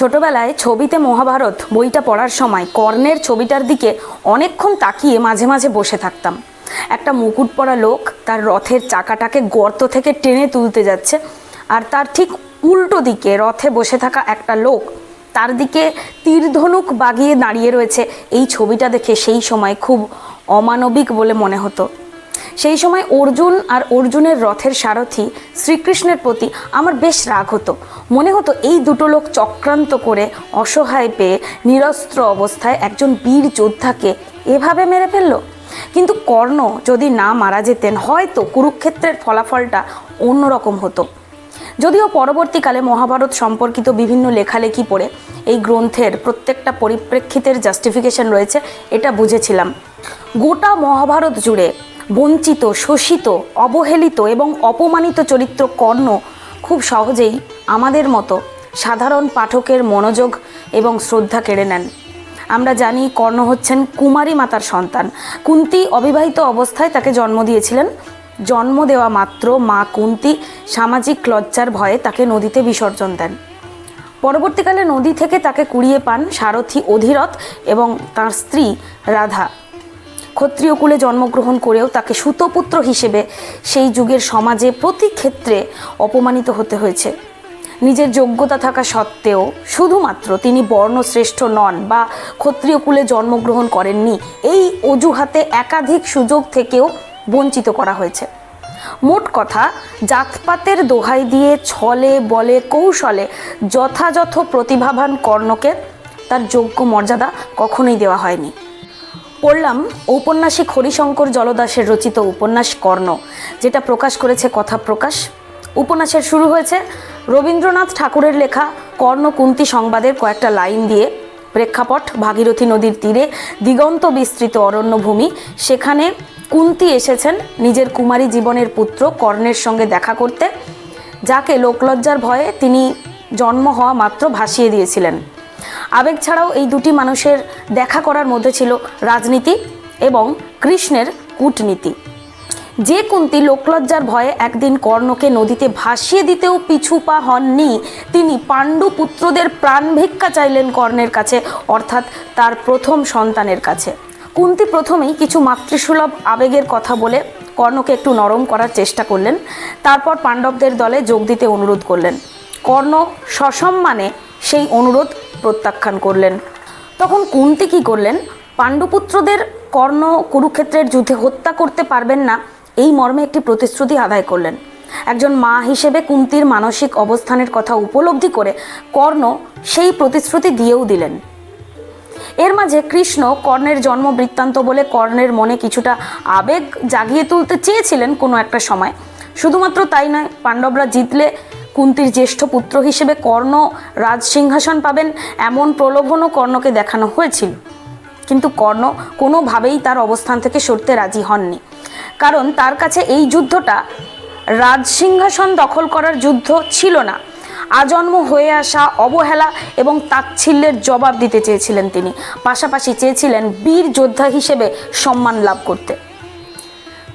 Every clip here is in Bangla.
ছোটবেলায় ছবিতে মহাভারত বইটা পড়ার সময় কর্ণের ছবিটার দিকে অনেকক্ষণ তাকিয়ে মাঝে মাঝে বসে থাকতাম। একটা মুকুট পরা লোক তার রথের চাকাটাকে গর্ত থেকে টেনে তুলতে যাচ্ছে আর তার ঠিক উল্টো দিকে রথে বসে থাকা একটা লোক তার দিকে তীরধনুক বাগিয়ে দাঁড়িয়ে রয়েছে। এই ছবিটা দেখে সেই সময় খুব অমানবিক বলে মনে হতো। সেই সময় অর্জুন আর অর্জুনের রথের সারথি শ্রীকৃষ্ণের প্রতি আমার বেশ রাগ হতো। মনে হতো এই দুটো লোক চক্রান্ত করে অসহায় পেয়ে নিরস্ত্র অবস্থায় একজন বীর যোদ্ধাকে এভাবে মেরে ফেলল? কিন্তু কর্ণ যদি না মারা যেতেন, হয়তো কুরুক্ষেত্রের ফলাফলটা অন্যরকম হতো। যদিও পরবর্তীকালে মহাভারত সম্পর্কিত বিভিন্ন লেখালেখি পড়ে এই গ্রন্থের প্রত্যেকটা পরিপ্রেক্ষিতের জাস্টিফিকেশন রয়েছে, এটা বুঝেছিলাম। গোটা মহাভারত জুড়ে বঞ্চিত, শোষিত, অবহেলিত এবং অপমানিত চরিত্র কর্ণ খুব সহজেই আমাদের মতো সাধারণ পাঠকের মনোযোগ এবং শ্রদ্ধা কেড়ে নেন। আমরা জানি কর্ণ হচ্ছেন কুমারী মাতার সন্তান। কুন্তি অবিবাহিত অবস্থায় তাকে জন্ম দিয়েছিলেন। জন্ম দেওয়া মাত্র মা কুন্তি সামাজিক লজ্জার ভয়ে তাকে নদীতে বিসর্জন দেন। পরবর্তীকালে নদী থেকে তাকে কুড়িয়ে পান সারথি অধিরথ এবং তার স্ত্রী রাধা। ক্ষত্রিয় কুলে জন্মগ্রহণ করেও তাকে সুতপুত্র হিসেবে সেই যুগের সমাজে প্রতি ক্ষেত্রে অপমানিত হতে হয়েছে। নিজের যোগ্যতা থাকা সত্ত্বেও শুধুমাত্র তিনি বর্ণশ্রেষ্ঠ নন বা ক্ষত্রিয় কুলে জন্মগ্রহণ করেননি, এই অজুহাতে একাধিক সুযোগ থেকেও বঞ্চিত করা হয়েছে। মোট কথা, জাতপাতের দোহাই দিয়ে ছলে বলে কৌশলে যথাযথ প্রতিভাবান কর্ণকে তার যোগ্য মর্যাদা কখনোই দেওয়া হয়নি। পড়লাম ঔপন্যাসিক হরিশঙ্কর জলদাসের রচিত উপন্যাস কর্ণ, যেটা প্রকাশ করেছে কথা প্রকাশ উপন্যাসের শুরু হয়েছে রবীন্দ্রনাথ ঠাকুরের লেখা কর্ণ কুন্তি সংবাদের কয়েকটা লাইন দিয়ে। প্রেক্ষাপট, ভাগীরথী নদীর তীরে দিগন্ত বিস্তৃত অরণ্যভূমি। সেখানে কুন্তি এসেছেন নিজের কুমারী জীবনের পুত্র কর্ণের সঙ্গে দেখা করতে, যাকে লোকলজ্জার ভয়ে তিনি জন্ম হওয়া মাত্র ভাসিয়ে দিয়েছিলেন। আবেগ ছাড়াও এই দুটি মানুষের দেখা করার মধ্যে ছিল রাজনীতি এবং কৃষ্ণের কূটনীতি। যে কুন্তি লোকলজ্জার ভয়ে একদিন কর্ণকে নদীতে ভাসিয়ে দিতেও পিছু পা হননি, তিনি পাণ্ডু পুত্রদের প্রাণ ভিক্ষা চাইলেন কর্ণের কাছে, অর্থাৎ তার প্রথম সন্তানের কাছে। কুন্তি প্রথমেই কিছু মাতৃসুলভ আবেগের কথা বলে কর্ণকে একটু নরম করার চেষ্টা করলেন, তারপর পাণ্ডবদের দলে যোগ দিতে অনুরোধ করলেন। কর্ণ সসম্মানে সেই অনুরোধ প্রত্যাখ্যান করলেন। তখন কুন্তি কী করলেন? পাণ্ডুপুত্রদের কর্ণ কুরুক্ষেত্রের যুদ্ধে হত্যা করতে পারবেন না এই মর্মে একটি প্রতিশ্রুতি আদায় করলেন। একজন মা হিসেবে কুন্তির মানসিক অবস্থানের কথা উপলব্ধি করে কর্ণ সেই প্রতিশ্রুতি দিয়েও দিলেন। এর মাঝে কৃষ্ণ কর্ণের জন্ম বৃত্তান্ত বলে কর্ণের মনে কিছুটা আবেগ জাগিয়ে তুলতে চেয়েছিলেন কোনো একটা সময়। শুধুমাত্র তাই নয়, পাণ্ডবরা জিতলে কুন্তির জ্যেষ্ঠ পুত্র হিসেবে কর্ণ রাজ সিংহাসন পাবেন এমন প্রলোভনও কর্ণকে দেখানো হয়েছিল। কিন্তু কর্ণ কোনোভাবেই তার অবস্থান থেকে সরতে রাজি হননি। কারণ তার কাছে এই যুদ্ধটা রাজ সিংহাসন দখল করার যুদ্ধ ছিল না। আজন্ম হয়ে আসা অবহেলা এবং তাচ্ছিল্যের জবাব দিতে চেয়েছিলেন তিনি। পাশাপাশি চেয়েছিলেন বীর যোদ্ধা হিসেবে সম্মান লাভ করতে।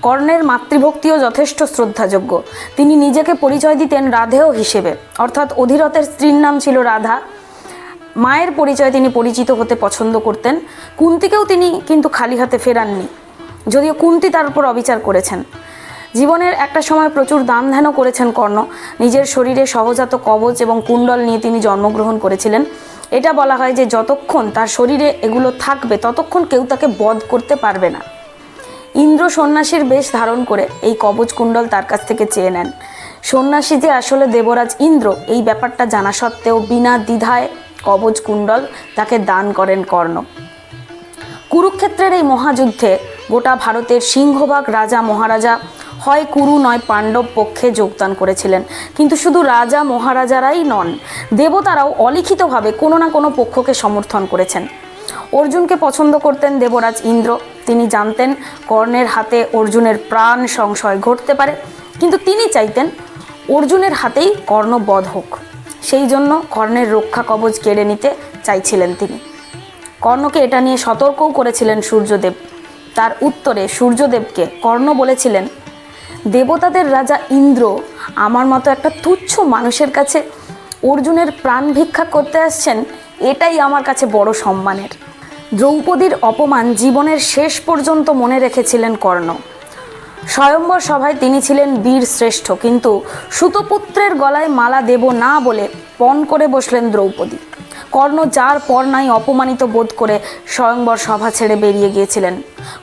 কর্ণের মাতৃভক্তিও যথেষ্ট শ্রদ্ধাযোগ্য। তিনি নিজেকে পরিচয় দিতেন রাধেয় হিসেবে। অর্থাৎ অধিরথের স্ত্রীর নাম ছিল রাধা। মায়ের পরিচয় তিনি পরিচিত হতে পছন্দ করতেন। কুন্তিকেও তিনি কিন্তু খালি হাতে ফেরাননি। যদিও কুন্তি তার উপর অবিচার করেছেন। জীবনের একটা সময় প্রচুর দান ধ্যানও করেছেন কর্ণ। নিজের শরীরে সহজাত কবচ এবং কুণ্ডল নিয়ে তিনি জন্মগ্রহণ করেছিলেন। এটা বলা হয় যে যতক্ষণ তার শরীরে এগুলো থাকবে, ততক্ষণ কেউ তাকে বধ করতে পারবে না। ইন্দ্র সন্ন্যাসীর বেশ ধারণ করে এই কবচ কুণ্ডল তার কাছ থেকে চেয়ে নেন। সন্ন্যাসী যে আসলে দেবরাজ ইন্দ্র, এই ব্যাপারটা জানা সত্ত্বেও বিনা দ্বিধায় কবচ কুণ্ডল তাকে দান করেন কর্ণ। কুরুক্ষেত্রের এই মহাযুদ্ধে গোটা ভারতের সিংহভাগ রাজা মহারাজা হয় কুরু নয় পাণ্ডব পক্ষে যোগদান করেছিলেন। কিন্তু শুধু রাজা মহারাজারাই নন, দেবতারাও অলিখিতভাবে কোনো না কোনো পক্ষকে সমর্থন করেছেন। অর্জুনকে পছন্দ করতেন দেবরাজ ইন্দ্র। তিনি জানতেন কর্ণের হাতে অর্জুনের প্রাণ সংশয় ঘটতে পারে। কিন্তু তিনি চাইতেন অর্জুনের হাতেই কর্ণ বধ হোক। সেই জন্য কর্ণের রক্ষা কবচ কেড়ে নিতে চাইছিলেন তিনি। কর্ণকে এটা নিয়ে সতর্কও করেছিলেন সূর্যদেব। তার উত্তরে সূর্যদেবকে কর্ণ বলেছিলেন, দেবতাদের রাজা ইন্দ্র আমার মতো একটা তুচ্ছ মানুষের কাছে অর্জুনের প্রাণ ভিক্ষা করতে আসছেন, এটাই আমার কাছে বড় সম্মানের। দ্রৌপদীর অপমান জীবনের শেষ পর্যন্ত মনে রেখেছিলেন কর্ণ। স্বয়ম্বর সভায় তিনি ছিলেন বীর শ্রেষ্ঠ, কিন্তু সুতপুত্রের গলায় মালা দেব না বলে পণ করে বসলেন দ্রৌপদী। কর্ণ যার পর নাই অপমানিত বোধ করে স্বয়ংবর সভা ছেড়ে বেরিয়ে গিয়েছিলেন।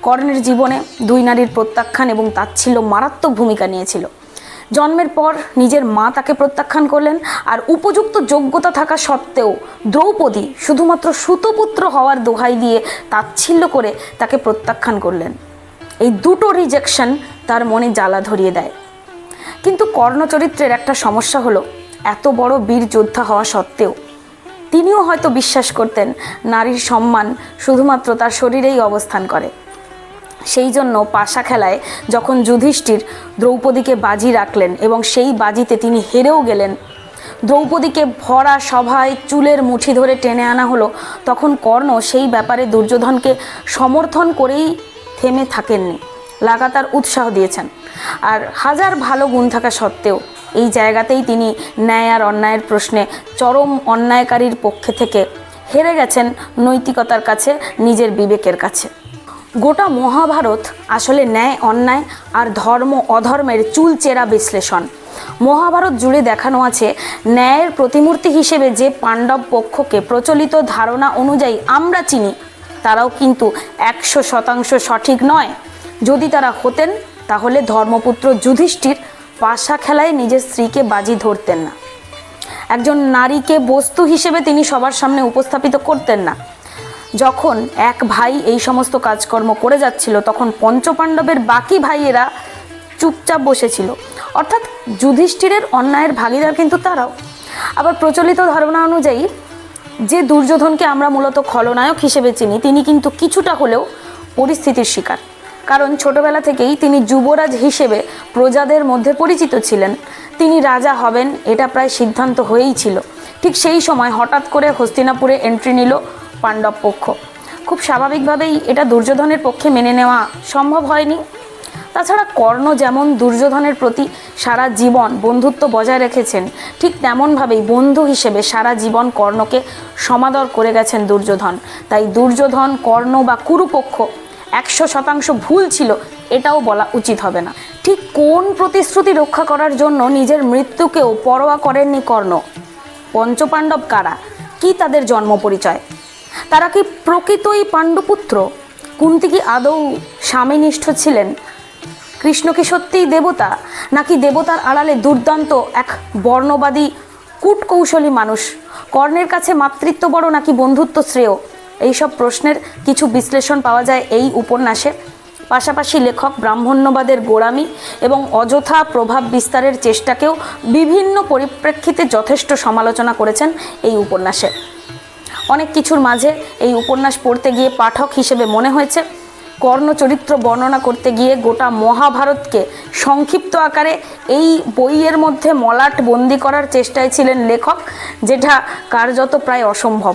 কর্ণের জীবনে দুই নারীর প্রত্যাখ্যান এবং তাচ্ছিল্য মারাত্মক ভূমিকা নিয়েছিল। জন্মের পর নিজের মা তাকে প্রত্যাখ্যান করলেন আর উপযুক্ত যোগ্যতা থাকা সত্ত্বেও দ্রৌপদী শুধুমাত্র সুতপুত্র হওয়ার দোহাই দিয়ে তাচ্ছিল্য করে তাকে প্রত্যাখ্যান করলেন। এই দুটো রিজেকশন তার মনে জ্বালা ধরিয়ে দেয়। কিন্তু কর্ণ চরিত্রের একটা সমস্যা হলো, এত বড় বীর যোদ্ধা হওয়া সত্ত্বেও তিনিও হয়তো বিশ্বাস করতেন নারীর সম্মান শুধুমাত্র তার শরীরেই অবস্থান করে। সেই জন্য পাশা খেলায় যখন যুধিষ্ঠির দ্রৌপদীকে বাজি রাখলেন এবং সেই বাজিতে তিনি হেরেও গেলেন, দ্রৌপদীকে ভরা সভায় চুলের মুঠি ধরে টেনে আনা হলো, তখন কর্ণ সেই ব্যাপারে দুর্যোধনকে সমর্থন করেই থেমে থাকেননি, লাগাতার উৎসাহ দিয়েছেন। আর হাজার ভালো গুণ থাকা সত্ত্বেও এই জায়গাতেই তিনি ন্যায় আর অন্যায়ের প্রশ্নে চরম অন্যায়কারীর পক্ষে থেকে হেরে গেছেন নৈতিকতার কাছে, নিজের বিবেকের কাছে। গোটা মহাভারত আসলে ন্যায়, অন্যায় আর ধর্ম, অধর্মের চুলচেরা বিশ্লেষণ। মহাভারত জুড়ে দেখানো আছে ন্যায়ের প্রতিমূর্তি হিসেবে যে পাণ্ডব পক্ষকে প্রচলিত ধারণা অনুযায়ী আমরা চিনি, তারাও কিন্তু একশো শতাংশ সঠিক নয়। যদি তারা হতেন, তাহলে ধর্মপুত্র যুধিষ্ঠির পাশা খেলায় নিজের স্ত্রীকে বাজি ধরতেন না। একজন নারীকে বস্তু হিসেবে তিনি সবার সামনে উপস্থাপিত করতেন না। যখন এক ভাই এই সমস্ত কাজকর্ম করে যাচ্ছিল, তখন পঞ্চপাণ্ডবের বাকি ভাইয়েরা চুপচাপ বসেছিল। অর্থাৎ যুধিষ্ঠিরের অন্যায়ের ভাগিদার কিন্তু তারাও। আবার প্রচলিত ধারণা অনুযায়ী, যে দুর্যোধনকে আমরা মূলত খলনায়ক হিসেবে চিনি, তিনি কিন্তু কিছুটা হলেও পরিস্থিতির শিকার। কারণ ছোটবেলা থেকেই তিনি যুবরাজ হিসেবে প্রজাদের মধ্যে পরিচিত ছিলেন। তিনি রাজা হবেন, এটা প্রায় সিদ্ধান্ত হয়েই ছিল। ঠিক সেই সময় হঠাৎ করে হস্তিনাপুরে এন্ট্রি নিল পাণ্ডব পক্ষ খুব স্বাভাবিকভাবেই এটা দুর্যোধনের পক্ষে মেনে নেওয়া সম্ভব হয়নি। তাছাড়া কর্ণ যেমন দুর্যোধনের প্রতি সারা জীবন বন্ধুত্ব বজায় রেখেছেন, ঠিক তেমনভাবেই বন্ধু হিসেবে সারা জীবন কর্ণকে সমাদর করে গেছেন দুর্যোধন। তাই দুর্যোধন, কর্ণ বা কুরুপক্ষ একশো শতাংশ ভুল ছিল, এটাও বলা উচিত হবে না। ঠিক কোন প্রতিশ্রুতি রক্ষা করার জন্য নিজের মৃত্যুকেও পরোয়া করেননি কর্ণ? পঞ্চপাণ্ডব কারা? কি তাদের জন্ম পরিচয়? তারা কি প্রকৃতই পাণ্ডুপুত্র? কুন্তি কি আদৌ স্বামীনিষ্ঠ ছিলেন? কৃষ্ণ কি সত্যিই দেবতা? নাকি দেবতার আড়ালে দুর্দান্ত এক বর্ণবাদী কূটকৌশলী মানুষ? কর্ণের কাছে মাতৃত্ব বড় নাকি বন্ধুত্ব শ্রেয়? এইসব প্রশ্নের কিছু বিশ্লেষণ পাওয়া যায় এই উপন্যাসে। পাশাপাশি লেখক ব্রাহ্মণ্যবাদের গোড়ামি এবং অযথা প্রভাব বিস্তারের চেষ্টাকেও বিভিন্ন পরিপ্রেক্ষিতে যথেষ্ট সমালোচনা করেছেন এই উপন্যাসে। অনেক কিছুর মাঝে এই উপন্যাস পড়তে গিয়ে পাঠক হিসেবে মনে হয়েছে কর্ণ চরিত্র বর্ণনা করতে গিয়ে গোটা মহাভারতকে সংক্ষিপ্ত আকারে এই বইয়ের মধ্যে মলাট বন্দি করার চেষ্টায় ছিলেন লেখক, যেটা কার্যত প্রায় অসম্ভব।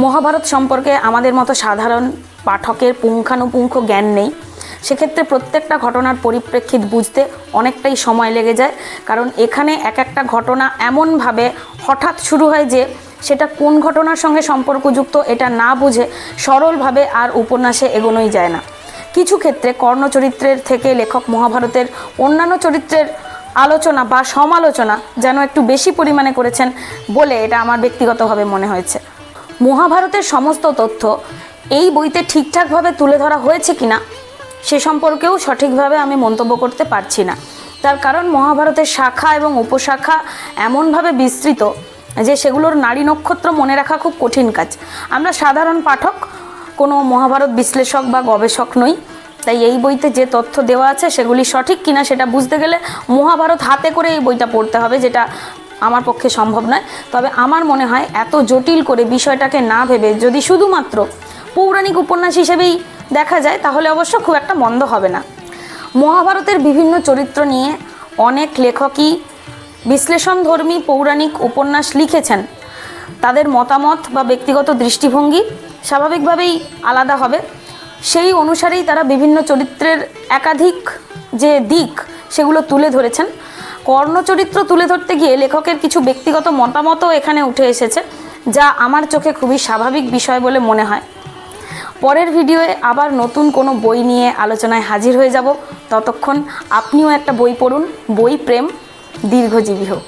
মহাভারত সম্পর্কে আমাদের মতো সাধারণ পাঠকের পুঙ্খানুপুঙ্খ জ্ঞান নেই। সেক্ষেত্রে প্রত্যেকটা ঘটনার পরিপ্রেক্ষিত বুঝতে অনেকটাই সময় লেগে যায়। কারণ এখানে এক একটা ঘটনা এমনভাবে হঠাৎ শুরু হয় যে, সেটা কোন ঘটনার সঙ্গে সম্পর্কযুক্ত এটা না বুঝে সরলভাবে আর উপন্যাসে এগোনোই যায় না। কিছু ক্ষেত্রে কর্ণ চরিত্রের থেকে লেখক মহাভারতের অন্যান্য চরিত্রের আলোচনা বা সমালোচনা যেন একটু বেশি পরিমাণে করেছেন বলে এটা আমার ব্যক্তিগতভাবে মনে হয়েছে। মহাভারতের সমস্ত তথ্য এই বইতে ঠিকঠাকভাবে তুলে ধরা হয়েছে কিনা সে সম্পর্কেও সঠিকভাবে আমি মন্তব্য করতে পারছি না। তার কারণ মহাভারতের শাখা এবং উপশাখা এমনভাবে বিস্তৃত যে সেগুলোর নারী নক্ষত্র মনে রাখা খুব কঠিন কাজ। আমরা সাধারণ পাঠক, কোনো মহাভারত বিশ্লেষক বা গবেষক নই। তাই এই বইতে যে তথ্য দেওয়া আছে সেগুলি সঠিক কিনা সেটা বুঝতে গেলে মহাভারত হাতে করে এই বইটা পড়তে হবে, যেটা আমার পক্ষে সম্ভব নয়। তবে আমার মনে হয় এত জটিল করে বিষয়টাকে না ভেবে যদি শুধুমাত্র পৌরাণিক উপন্যাস হিসেবেই দেখা যায়, তাহলে অবশ্য খুব একটা মন্দ হবে না। মহাভারতের বিভিন্ন চরিত্র নিয়ে অনেক লেখকই বিশ্লেষণধর্মী পৌরাণিক উপন্যাস লিখেছেন। তাদের মতামত বা ব্যক্তিগত দৃষ্টিভঙ্গি স্বাভাবিকভাবেই আলাদা হবে। সেই অনুসারেই তারা বিভিন্ন চরিত্রের একাধিক যে দিক, সেগুলো তুলে ধরেছেন। কর্ণ চরিত্র তুলে ধরতে গিয়ে লেখকের কিছু ব্যক্তিগত মতামতও এখানে উঠে এসেছে, যা আমার চোখে খুবই স্বাভাবিক বিষয় বলে মনে হয়। পরের ভিডিওয়ে আবার নতুন কোনো বই নিয়ে আলোচনায় হাজির হয়ে যাব। ততক্ষণ আপনিও একটা বই পড়ুন, বই প্রেম, দীর্ঘজীবী হোক।